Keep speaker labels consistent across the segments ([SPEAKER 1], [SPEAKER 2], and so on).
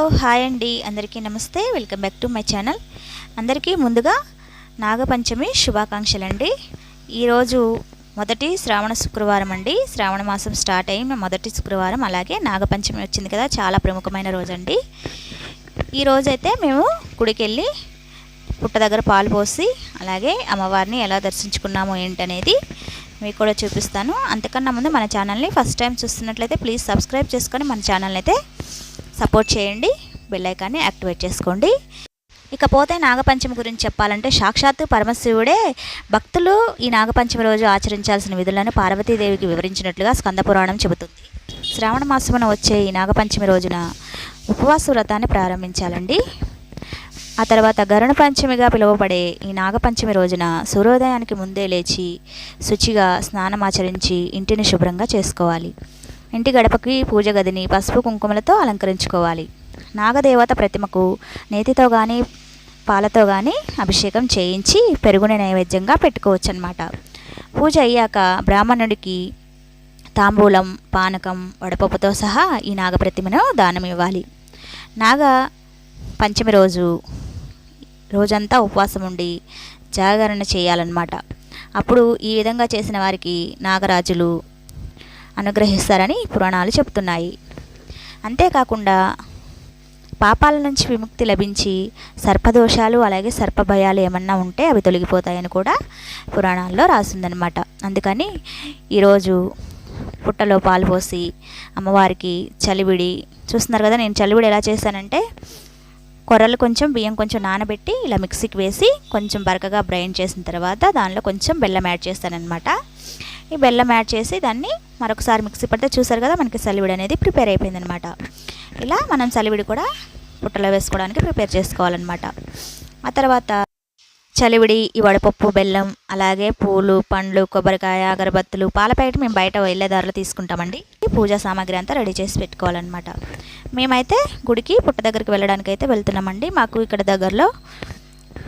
[SPEAKER 1] Hello hi అండి. అందరికీ నమస్తే. Welcome back to my channel. అందరికీ ముందుగా నాగపంచమి శుభాకాంక్షలు అండి ఈరోజు మొదటి శ్రావణ శుక్రవారం అండి. శ్రావణ మాసం స్టార్ట్ అయిన మొదటి శుక్రవారం. అలాగే నాగపంచమి వచ్చింది కదా చాలా ప్రముఖమైన రోజు అండి ఈ రోజైతే మేము గుడికి వెళ్ళి పుట్ట దగ్గర పాలు పోసి అలాగే అమ్మవారిని ఎలా దర్శించుకున్నామో ఏంటనేది మీకు కూడా చూపిస్తాను. అంతకన్నా ముందు మన ఛానల్ని ఫస్ట్ టైం చూస్తున్నట్లయితే ప్లీజ్ సబ్స్క్రైబ్ చేసుకొని మన ఛానల్ని అయితే సపోర్ట్ చేయండి బెల్లైకాన్ని యాక్టివేట్ చేసుకోండి. ఇకపోతే నాగపంచమి గురించి చెప్పాలంటే సాక్షాత్తు పరమశివుడే భక్తులు ఈ నాగపంచమి రోజు ఆచరించాల్సిన విధులను పార్వతీదేవికి వివరించినట్లుగా స్కంద పురాణం చెబుతుంది. శ్రావణ మాసమున వచ్చే ఈ నాగపంచమి రోజున ఉపవాస వ్రతాన్ని ప్రారంభించాలండి. ఆ తర్వాత గరుణ పంచమిగా పిలువబడే ఈ నాగపంచమి రోజున సూర్యోదయానికి ముందే లేచి శుచిగా స్నానమాచరించి ఇంటిని శుభ్రంగా చేసుకోవాలి. ఇంటి గడపకి పూజ గదిని పసుపు కుంకుమలతో అలంకరించుకోవాలి. నాగదేవత ప్రతిమకు నేతితో కానీ పాలతో కానీ అభిషేకం చేయించి పెరుగుని నైవేద్యంగా పెట్టుకోవచ్చు అనమాట పూజ అయ్యాక బ్రాహ్మణుడికి తాంబూలం పానకం వడపప్పుతో సహా ఈ నాగప్రతిమను దానం ఇవ్వాలి నాగ పంచమి రోజు రోజంతా ఉపవాసం ఉండి జాగరణ చేయాలన్నమాట. అప్పుడు ఈ విధంగా చేసిన వారికి నాగరాజులు అనుగ్రహిస్తారని పురాణాలు చెప్తున్నాయి. అంతేకాకుండా పాపాల నుంచి విముక్తి లభించి సర్పదోషాలు అలాగే సర్పభయాలు ఏమన్నా ఉంటే అవి తొలగిపోతాయని కూడా పురాణాల్లో రాసిందనమాట అందుకని ఈరోజు పుట్టలో పాలు పోసి అమ్మవారికి చలివిడి చూస్తున్నారు కదా నేను చలివిడి ఎలా చేశానంటే కొర్రలు కొంచెం బియ్యం కొంచెం నానబెట్టి ఇలా మిక్సీకి వేసి కొంచెం బరకగా బ్రైండ్ చేసిన తర్వాత దానిలో కొంచెం బెల్లం యాడ్ చేస్తానన్నమాట. ఈ బెల్లం యాడ్ చేసి దాన్ని మరొకసారి మిక్సీ పడితే చూసారు కదా మనకి సలివిడి అనేది ప్రిపేర్ అయిపోయిందనమాట. ఇలా మనం సలివిడి కూడా పుట్టలో వేసుకోవడానికి ప్రిపేర్ చేసుకోవాలన్నమాట ఆ తర్వాత చలివిడి ఈ వడపప్పు బెల్లం అలాగే పూలు పండ్లు కొబ్బరికాయ అగరబత్తులు పాల ప్యాకెట్ మేము బయట వెళ్ళేదారిలో తీసుకుంటామండి. ఈ పూజా సామాగ్రి అంతా రెడీ చేసి పెట్టుకోవాలన్నమాట మేమైతే గుడికి పుట్ట దగ్గరికి వెళ్ళడానికి అయితే వెళ్తున్నామండి. మాకు ఇక్కడ దగ్గరలో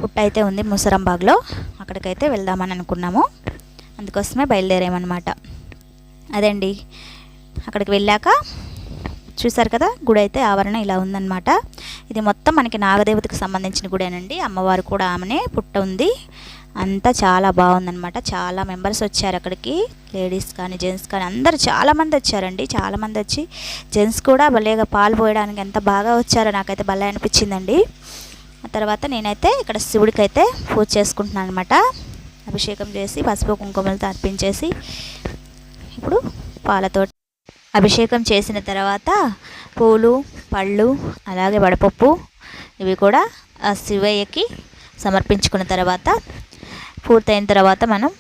[SPEAKER 1] పుట్ట అయితే ఉంది ముసరంబాగ్లో. అక్కడికైతే వెళ్దామని అనుకున్నాము. అందుకోసమే బయలుదేరామన్నమాట అదండి. అక్కడికి వెళ్ళాక చూసారు కదా గుడి అయితే ఆవరణ ఇలా ఉందన్నమాట. ఇది మొత్తం మనకి నాగదేవతకు సంబంధించిన గుడేనండి. అమ్మవారు కూడా ఆమెనే పుట్ట ఉంది. అంతా చాలా బాగుందన్నమాట. చాలా మెంబర్స్ వచ్చారు అక్కడికి. లేడీస్ కానీ జెంట్స్ కానీ అందరు చాలామంది వచ్చారండి. చాలామంది వచ్చి జెంట్స్ కూడా భలేగా పాలు పోయడానికి ఎంత బాగా వచ్చారో నాకైతే భలే అనిపించిందండి. ఆ తర్వాత నేనైతే ఇక్కడ శివుడికి అయితే పూజ చేసుకుంటున్నాను అనమాట అభిషేకం చేసి పసుపు కుంకుమలతో అర్పించేసి ఇప్పుడు పాలతో అభిషేకం చేసిన తర్వాత పూలు పళ్ళు అలాగే వడపప్పు ఇవి కూడా ఆ శివయ్యకి సమర్పించుకున్న తర్వాత పూర్తయిన తర్వాత మనం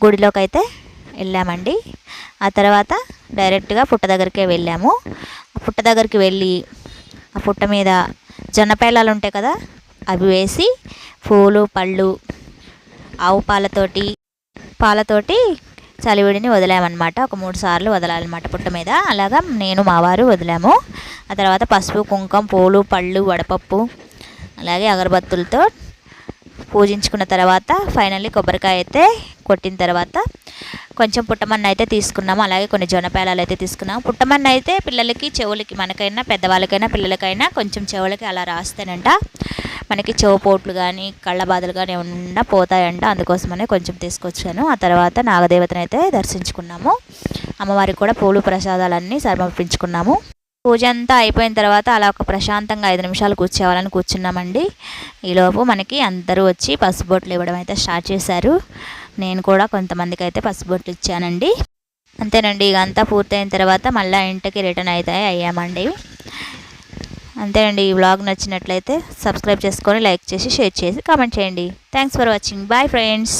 [SPEAKER 1] గుడిలోకి అయితే వెళ్ళామండి. ఆ తర్వాత డైరెక్ట్గా పుట్ట దగ్గరికే వెళ్ళాము. పుట్ట దగ్గరికి వెళ్ళి ఆ పుట్ట మీద జొన్నపేలాలు ఉంటాయి కదా అవి వేసి పూలు పళ్ళు ఆవు పాలతోటి పాలతోటి చలివిడిని వదిలామన్నమాట. ఒక మూడు సార్లు వదలాలన్నమాట పుట్ట మీద. అలాగా నేను మా వారు వదిలాము. ఆ తర్వాత పసుపు కుంకం పూలు పళ్ళు వడపప్పు అలాగే అగరబత్తులతో పూజించుకున్న తర్వాత ఫైనల్లీ కొబ్బరికాయ అయితే కొట్టిన తర్వాత కొంచెం పుట్టమన్న అయితే తీసుకున్నాము. అలాగే కొన్ని జొన్నపేలాలు అయితే తీసుకున్నాము. పుట్టమన్న అయితే పిల్లలకి చెవులకి మనకైనా పెద్దవాళ్ళకైనా పిల్లలకైనా కొంచెం చెవులకి అలా రాస్తేనంట. మనకి చెవుపోట్లు కానీ కళ్ళ బాధలు కానీ ఏమన్నా పోతాయంట. అందుకోసమనే కొంచెం తీసుకొచ్చాను. ఆ తర్వాత నాగదేవతను అయితే దర్శించుకున్నాము. అమ్మవారికి కూడా పూలు ప్రసాదాలన్నీ సమర్పించుకున్నాము. పూజ అంతా అయిపోయిన తర్వాత అలా ఒక ప్రశాంతంగా ఐదు నిమిషాలు కూర్చోవాలని కూర్చున్నామండి. ఈలోపు మనకి అందరూ వచ్చి పసుబొట్లు ఇవ్వడం అయితే స్టార్ట్ చేశారు. నేను కూడా కొంతమందికి అయితే పసుబొట్లు ఇచ్చానండి. అంతేనండి ఇక అంతా పూర్తయిన తర్వాత మళ్ళీ ఇంటికి రిటర్న్ అయితే అయ్యామండి. అంతేనండి ఈ వ్లాగ్ నచ్చినట్లయితే సబ్స్క్రైబ్ చేసుకొని లైక్ చేసి షేర్ చేసి కామెంట్ చేయండి. Thanks for watching bye friends